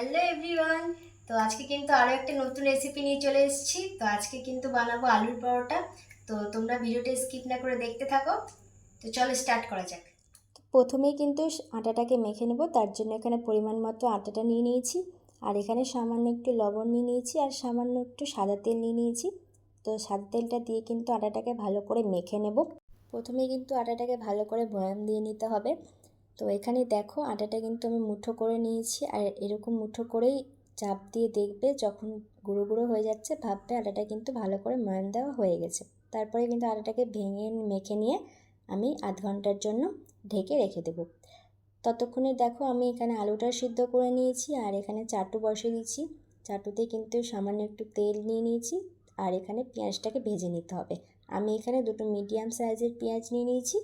Hello everyone. তো আজকে কিন্তু আরও একটা নতুন রেসিপি নিয়ে চলে এসেছি। তো আজকে কিন্তু বানাবো আলুর পরোটা। তো তোমরা ভিডিওটা স্কিপ না করে দেখতে থাকো। তো চলো স্টার্ট করা যাক। প্রথমেই কিন্তু আটাটাকে মেখে নেব। তার জন্য এখানে পরিমাণ মতো আটাটা নিয়ে নিয়েছি। আর এখানে সামান্য একটু লবণ নিয়ে নিয়েছি আর সামান্য একটু সাদা তেল নিয়ে নিয়েছি। তো সাদা তেলটা দিয়ে কিন্তু আটাটাকে ভালো করে মেখে নেব। প্রথমে কিন্তু আটাটাকে ভালো করে বয়াম দিয়ে নিতে হবে। তো এখানে দেখো আটাটা কিন্তু আমি মুঠো করে নিয়েছি আর এরকম মুঠো করেই চাপ দিয়ে দেখবে যখন গুঁড়ো গুঁড়ো হয়ে যাচ্ছে ভাববে আটাটা কিন্তু ভালো করে ময়াম দেওয়া হয়ে গেছে। তারপরে কিন্তু আটাটাকে ভেঙে মেখে নিয়ে আমি আধ ঘণ্টার জন্য ঢেকে রেখে দেবো। ততক্ষণে দেখো আমি এখানে আলুটা সিদ্ধ করে নিয়েছি আর এখানে চাটু বসিয়ে দিচ্ছি। চাটুতে কিন্তু সামান্য একটু তেল নিয়ে নিয়েছি আর এখানে পেঁয়াজটাকে ভেজে নিতে হবে। আমি এখানে দুটো মিডিয়াম সাইজের পেঁয়াজ নিয়ে নিয়েছি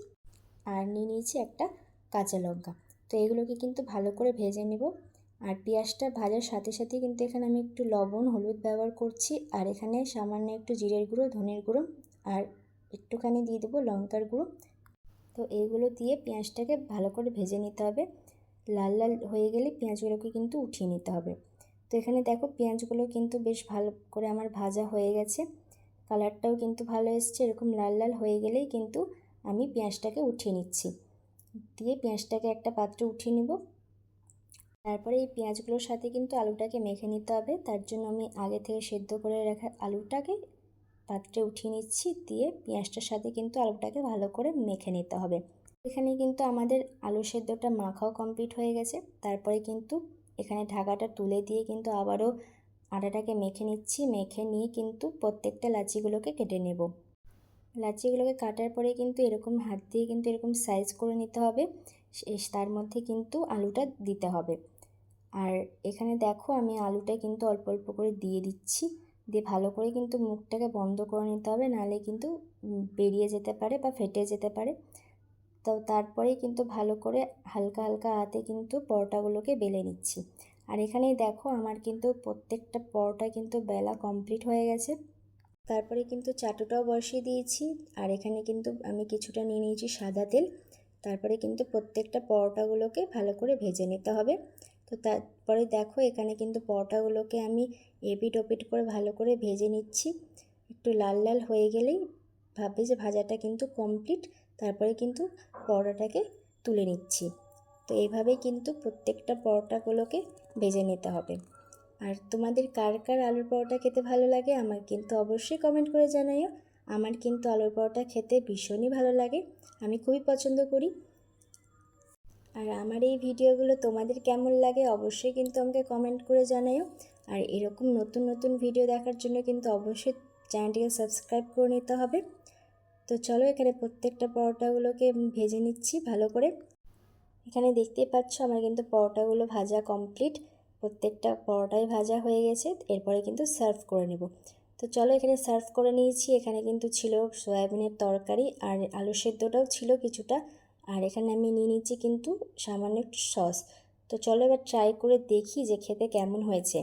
আর নিয়ে নিয়েছি একটা কাঁচা লঙ্কা। তো এগুলোকে কিন্তু ভালো করে ভেজে নেব। আর পেঁয়াজটা ভাজার সাথে সাথে কিন্তু এখানে আমি একটু লবণ, হলুদ ব্যবহার করছি। আর এখানে সামান্য একটু জিরের গুঁড়ো, ধনের গুঁড়ো আর একটুখানি দিয়ে দেবো লঙ্কার গুঁড়ো। তো এইগুলো দিয়ে পেঁয়াজটাকে ভালো করে ভেজে নিতে হবে। লাল লাল হয়ে গেলে পেঁয়াজগুলোকে কিন্তু উঠিয়ে নিতে হবে। তো এখানে দেখো পেঁয়াজগুলো কিন্তু বেশ ভালো করে আমার ভাজা হয়ে গেছে। কালারটাও কিন্তু ভালো এসছে। এরকম লাল লাল হয়ে গেলেই কিন্তু আমি পেঁয়াজটাকে উঠিয়ে নিচ্ছি। দিয়ে পেঁয়াজটাকে একটা পাত্রে উঠিয়ে নেব। তারপরে এই পেঁয়াজগুলোর সাথে কিন্তু আলুটাকে মেখে নিতে হবে। তার জন্য আমি আগে থেকে সেদ্ধ করে রাখা আলুটাকে পাত্রে উঠিয়ে নিচ্ছি। দিয়ে পেঁয়াজটার সাথে কিন্তু আলুটাকে ভালো করে মেখে নিতে হবে। এখানে কিন্তু আমাদের আলু সেদ্ধটা মাখাও কমপ্লিট হয়ে গেছে। তারপরে কিন্তু এখানে ঢাকাটা তুলে দিয়ে কিন্তু আবারও আটাটাকে মেখে নিচ্ছি। মেখে নিয়ে কিন্তু প্রত্যেকটা লাচিগুলোকে কেটে নেব। লাচিগুলোকে কাটার পরে কিন্তু এরকম হাত দিয়ে কিন্তু এরকম সাইজ করে নিতে হবে। তার মধ্যে কিন্তু আলুটা দিতে হবে। আর এখানে দেখো আমি আলুটা কিন্তু অল্প অল্প করে দিয়ে দিচ্ছি। দিয়ে ভালো করে কিন্তু মুখটাকে বন্ধ করে নিতে হবে। নাহলে কিন্তু বেরিয়ে যেতে পারে বা ফেটে যেতে পারে। তো তারপরে কিন্তু ভালো করে হালকা হালকা হাতে কিন্তু পরোটাগুলোকে বেলে নিচ্ছি। আর এখানেই দেখো আমার কিন্তু প্রত্যেকটা পরোটা কিন্তু বেলা কমপ্লিট হয়ে গেছে। তারপরে কিন্তু চাটুটাও বসিয়ে দিয়েছি, আর এখানে কিন্তু আমি কিছুটা নিয়ে নিয়েছি সাদা তেল। তারপরে কিন্তু প্রত্যেকটা পরোটাগুলোকে ভালো করে ভেজে নিতে হবে। তো তারপরে দেখো এখানে কিন্তু পরোটাগুলোকে আমি এপিট ওপিট করে ভালো করে ভেজে নিচ্ছি। একটু লাল লাল হয়ে গেলেই ভাববে যে ভাজাটা কিন্তু কমপ্লিট, তারপরে কিন্তু পরোটাটাকে তুলে নিচ্ছি। তো এইভাবেই কিন্তু প্রত্যেকটা পরোটাগুলোকে ভেজে নিতে হবে। আর তোমাদের কার কার আলুর পরোটা খেতে ভালো লাগে আমার কিন্তু অবশ্যই কমেন্ট করে জানাইও। আমার কিন্তু আলুর পরোটা খেতে ভীষণই ভালো লাগে, আমি খুবই পছন্দ করি। আর আমার এই ভিডিওগুলো তোমাদের কেমন লাগে অবশ্যই কিন্তু আমাকে কমেন্ট করে জানাইও। আর এরকম নতুন নতুন ভিডিও দেখার জন্য কিন্তু অবশ্যই চ্যানেলটিকে সাবস্ক্রাইব করে নিতে হবে। তো চলো এখানে প্রত্যেকটা পরোটাগুলোকে ভেজে নিচ্ছি ভালো করে। এখানে দেখতেই পাচ্ছ আমার কিন্তু পরোটাগুলো ভাজা কমপ্লিট প্রত্যেকটা পরোটাই ভাজা হয়ে গেছে, এরপরে কিন্তু সার্ভ করে নেব। তো চলো এখানে সার্ভ করে নিয়েছি, এখানে কিন্তু ছিল সয়াবিনের তরকারি আর আলু সেদ্ধটাও ছিল কিছুটা। আর এখানে আমি নিয়ে নিচ্ছি কিন্তু সামান্য একটু সস। তো চলো এবার ট্রাই করে দেখি যে খেতে কেমন হয়েছে।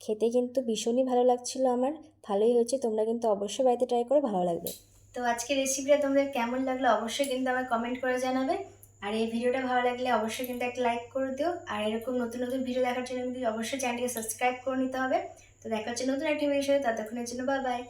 খেতে কিন্তু ভীষণই ভালো লাগছিল আমার, ভালোই হয়েছে, তোমরা কিন্তু অবশ্যই বাড়িতে ট্রাই করো, ভালো লাগবে। তো আজকে রেসিপিটা তোমাদের কেমন লাগল অবশ্যই কিন্তু আমার কমেন্ট করে জানাবে। আর এই ভিডিওটা ভালো লাগলে অবশ্যই কিন্তু একটা লাইক করে দিও। আর এরকম নতুন নতুন ভিডিও দেখার জন্য কিন্তু অবশ্যই চ্যানেলটিকে সাবস্ক্রাইব করে নিতে হবে। তো দেখা হচ্ছে নতুন একটি ভিডিওর সাথে, ততক্ষণের জন্য বা বাই